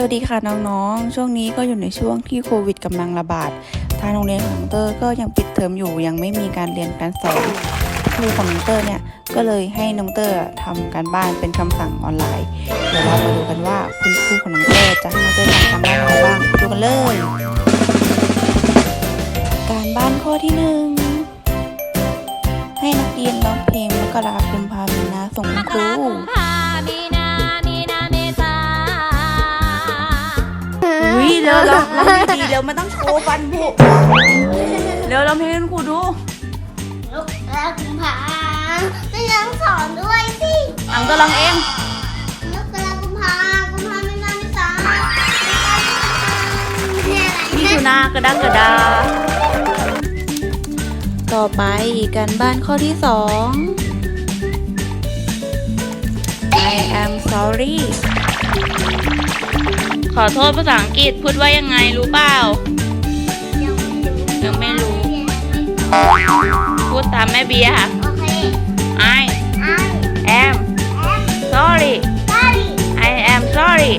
สวัสดีค่ะน้องๆ ช่วงนี้ก็อยู่ในช่วงที่โควิดกำลังระบาด ทางโรงเรียนของน้องเตอร์ก็ยังปิดเทอมอยู่ยังไม่มีการเรียนการสอนครูของน้องเตอร์เนี่ยก็เลยให้น้องเตอร์ทำการบ้านเป็นคำสั่งออนไลน์ เดี๋ยวเรามาดูกันว่าคุณครูของน้องเตอร์จะให้น้องเตอร์ทำการบ้านอะไรบ้างดูกันเลย การบ้านข้อที่หนึ่งให้นักเรียนร้องเพลงมกราคมพามีนาส่งคุณครู เร็วร้องร้องดีๆเร็วมันต้องโชว์ฟันผุเร็วร้องเพลงให้คุณครูดูลูกแล้วกุมภาไม่ต้องสอนด้วยสิอังก็ร้องเองลูกแล้วกุมภากุมภาไม่น่าไม่สอนเนี่ยอะไรมิเนี่ยถุนากระดักกระดา ต่อไปการบ้านข้อที่สอง I am sorry ข ขอโทษภาษาอังกฤษพูดว่ายังไงรู้เปล่า ยังไม่รู้ พูดตามแม่เบียค่ะ I am sorry I am sorry